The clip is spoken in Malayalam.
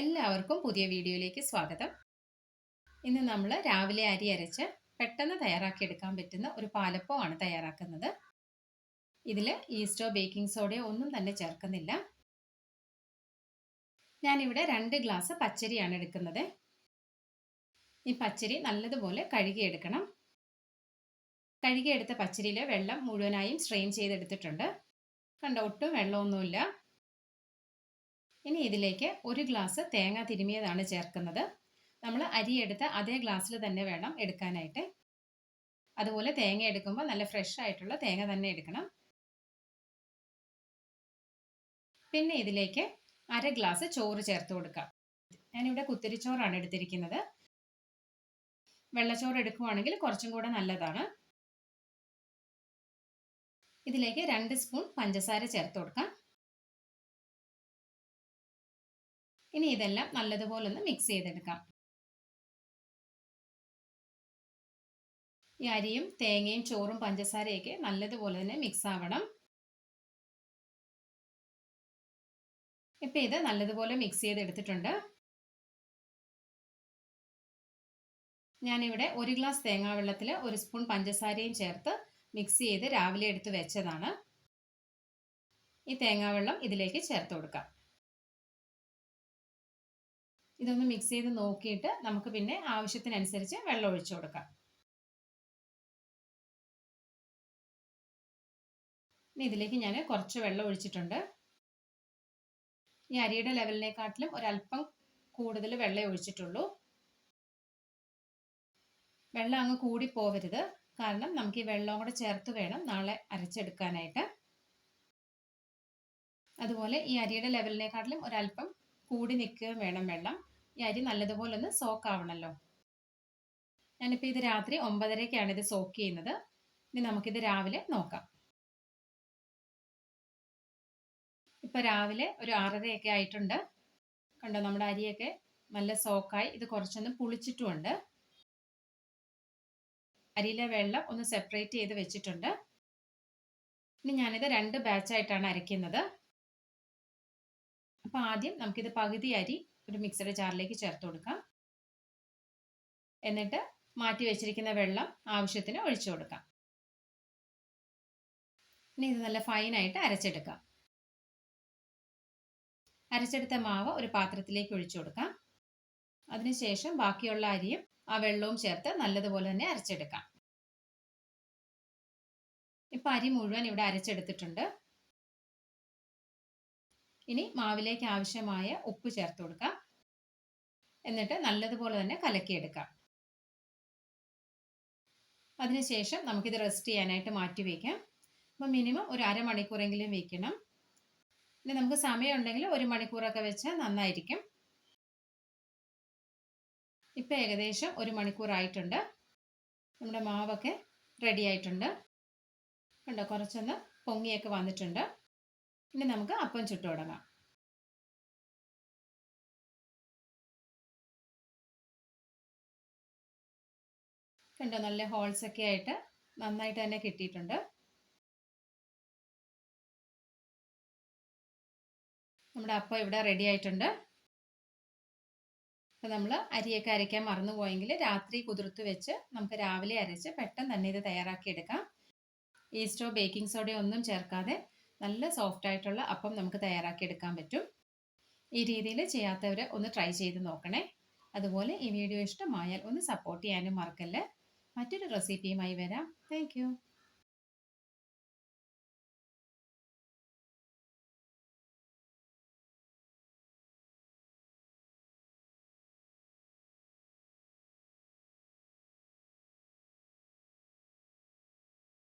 എല്ലാവർക്കും പുതിയ വീഡിയോയിലേക്ക് സ്വാഗതം. ഇന്ന് നമ്മൾ രാവിലെ അരി അരച്ച് പെട്ടെന്ന് തയ്യാറാക്കിയെടുക്കാൻ പറ്റുന്ന ഒരു പാലപ്പമാണ് തയ്യാറാക്കുന്നത്. ഇതിൽ ഈസ്റ്റോ ബേക്കിംഗ് സോഡയോ ഒന്നും തന്നെ ചേർക്കുന്നില്ല. ഞാനിവിടെ രണ്ട് ഗ്ലാസ് പച്ചരിയാണ് എടുക്കുന്നത്. ഈ പച്ചരി നല്ലതുപോലെ കഴുകിയെടുക്കണം. കഴുകിയെടുത്ത പച്ചരിയിലെ വെള്ളം മുഴുവനായും സ്ട്രെയിൻ ചെയ്തെടുത്തിട്ടുണ്ട്. കണ്ട ഒട്ടും വെള്ളമൊന്നുമില്ല. ഇനി ഇതിലേക്ക് ഒരു ഗ്ലാസ് തേങ്ങ തിരുമിയതാണ് ചേർക്കുന്നത്. നമ്മൾ അരി എടുത്ത അതേ ഗ്ലാസ്സിൽ തന്നെ വേണം എടുക്കാനായിട്ട്. അതുപോലെ തേങ്ങ എടുക്കുമ്പോൾ നല്ല ഫ്രഷ് ആയിട്ടുള്ള തേങ്ങ തന്നെ എടുക്കണം. പിന്നെ ഇതിലേക്ക് അര ഗ്ലാസ് ചോറ് ചേർത്ത് കൊടുക്കാം. ഞാനിവിടെ കുത്തിരിച്ചോറാണ് എടുത്തിരിക്കുന്നത്. വെള്ളച്ചോറ് എടുക്കുവാണെങ്കിൽ കുറച്ചും കൂടെ നല്ലതാണ്. ഇതിലേക്ക് രണ്ട് സ്പൂൺ പഞ്ചസാര ചേർത്ത് കൊടുക്കാം. ഇനി ഇതെല്ലാം നല്ലതുപോലെ ഒന്ന് മിക്സ് ചെയ്തെടുക്കാം. ഈ അരിയും തേങ്ങയും ചോറും പഞ്ചസാരയൊക്കെ നല്ലതുപോലെ തന്നെ മിക്സ് ആവണം. ഇപ്പൊ ഇത് നല്ലതുപോലെ മിക്സ് ചെയ്തെടുത്തിട്ടുണ്ട്. ഞാനിവിടെ ഒരു ഗ്ലാസ് തേങ്ങാ വെള്ളത്തിൽ ഒരു സ്പൂൺ പഞ്ചസാരയും ചേർത്ത് മിക്സ് ചെയ്ത് രാവിലെ എടുത്ത് വെച്ചതാണ്. ഈ തേങ്ങാവെള്ളം ഇതിലേക്ക് ചേർത്ത് കൊടുക്കാം. ഇതൊന്ന് മിക്സ് ചെയ്ത് നോക്കിയിട്ട് നമുക്ക് പിന്നെ ആവശ്യത്തിനനുസരിച്ച് വെള്ളം ഒഴിച്ചു കൊടുക്കാം. ഇനി ഇതിലേക്ക് ഞാൻ കുറച്ച് വെള്ളം ഒഴിച്ചിട്ടുണ്ട്. ഈ അരിയുടെ ലെവലിനെക്കാട്ടിലും ഒരല്പം കൂടുതൽ വെള്ളം ഒഴിച്ചിട്ടുള്ളൂ. വെള്ളം അങ്ങ് കൂടി പോവരുത്. കാരണം നമുക്ക് ഈ വെള്ളം കൂടെ ചേർത്ത് വേണം നാളെ അരച്ചെടുക്കാനായിട്ട്. അതുപോലെ ഈ അരിയുടെ ലെവലിനെക്കാട്ടിലും ഒരല്പം കൂടി നിൽക്കുകയും വേണം വെള്ളം. ഈ അരി നല്ലതുപോലെ ഒന്ന് സോക്ക് ആവണമല്ലോ ഞാനിപ്പോൾ ഇത് രാത്രി ഒമ്പതരയ്ക്കാണ് ഇത് സോക്ക് ചെയ്യുന്നത്. ഇനി നമുക്കിത് രാവിലെ നോക്കാം. ഇപ്പോൾ രാവിലെ ഒരു ആറരയൊക്കെ ആയിട്ടുണ്ട്. കണ്ടോ നമ്മുടെ അരിയൊക്കെ നല്ല സോക്കായി ഇത് കുറച്ചൊന്ന് പുളിച്ചിട്ടുമുണ്ട്. അരിയിലെ വെള്ളം ഒന്ന് സെപ്പറേറ്റ് ചെയ്ത് വെച്ചിട്ടുണ്ട്. ഇനി ഞാനിത് രണ്ട് ബാച്ചായിട്ടാണ് അരയ്ക്കുന്നത്. അപ്പോൾ ആദ്യം നമുക്കിത് പകുതി അരി ഒരു മിക്സഡ് ജാറിലേക്ക് ചേർത്ത് കൊടുക്കാം. എന്നിട്ട് മാറ്റി വെച്ചിരിക്കുന്ന വെള്ളം ആവശ്യത്തിന് ഒഴിച്ചു കൊടുക്കാം. ഇനി ഇത് നല്ല ഫൈനായിട്ട് അരച്ചെടുക്കാം. അരച്ചെടുത്ത മാവ് ഒരു പാത്രത്തിലേക്ക് ഒഴിച്ചു കൊടുക്കാം. അതിനുശേഷം ബാക്കിയുള്ള അരിയും ആ വെള്ളവും ചേർത്ത് നല്ലതുപോലെ തന്നെ അരച്ചെടുക്കാം. ഇപ്പൊ അരി മുഴുവൻ ഇവിടെ അരച്ചെടുത്തിട്ടുണ്ട്. ഇനി മാവിലേക്ക് ആവശ്യമായ ഉപ്പ് ചേർത്ത് കൊടുക്കാം. എന്നിട്ട് നല്ലതുപോലെ തന്നെ കലക്കിയെടുക്കാം. അതിനുശേഷം നമുക്കിത് റെസ്റ്റ് ചെയ്യാനായിട്ട് മാറ്റി വയ്ക്കാം അപ്പം മിനിമം ഒരു അരമണിക്കൂറെങ്കിലും വയ്ക്കണം ഇനി നമുക്ക് സമയമുണ്ടെങ്കിൽ ഒരു മണിക്കൂറൊക്കെ വെച്ചാൽ നന്നായിരിക്കും. ഇപ്പം ഏകദേശം ഒരു മണിക്കൂറായിട്ടുണ്ട്. നമ്മുടെ മാവൊക്കെ റെഡി ആയിട്ടുണ്ട് കണ്ടോ കുറച്ചൊന്ന് പൊങ്ങിയൊക്കെ വന്നിട്ടുണ്ട്. ഇനി നമുക്ക് അപ്പം ചുട്ടു തുടങ്ങാം. കണ്ടോ നല്ല ഹോൾസ് ഒക്കെ ആയിട്ട് നന്നായിട്ട് തന്നെ കിട്ടിയിട്ടുണ്ട്. നമ്മുടെ അപ്പം ഇവിടെ റെഡി ആയിട്ടുണ്ട്. അപ്പോൾ നമ്മൾ അരിയൊക്കെ അരയ്ക്കാൻ മറന്നുപോയെങ്കിൽ രാത്രി കുതിർത്ത് വെച്ച് നമുക്ക് രാവിലെ അരച്ച് പെട്ടെന്ന് തന്നെ ഇത് തയ്യാറാക്കിയെടുക്കാം ഈസ്റ്റോ ബേക്കിംഗ് സോഡയോ ഒന്നും ചേർക്കാതെ നല്ല സോഫ്റ്റ് ആയിട്ടുള്ള അപ്പം നമുക്ക് തയ്യാറാക്കിയെടുക്കാൻ പറ്റും. ഈ രീതിയിൽ ചെയ്യാത്തവർ ഒന്ന് ട്രൈ ചെയ്ത് നോക്കണേ. അതുപോലെ ഈ വീഡിയോ ഇഷ്ടമായാൽ ഒന്ന് സപ്പോർട്ട് ചെയ്യാനും മറക്കല്ലേ. മറ്റൊരു റെസിപ്പിയുമായി വരാം. താങ്ക്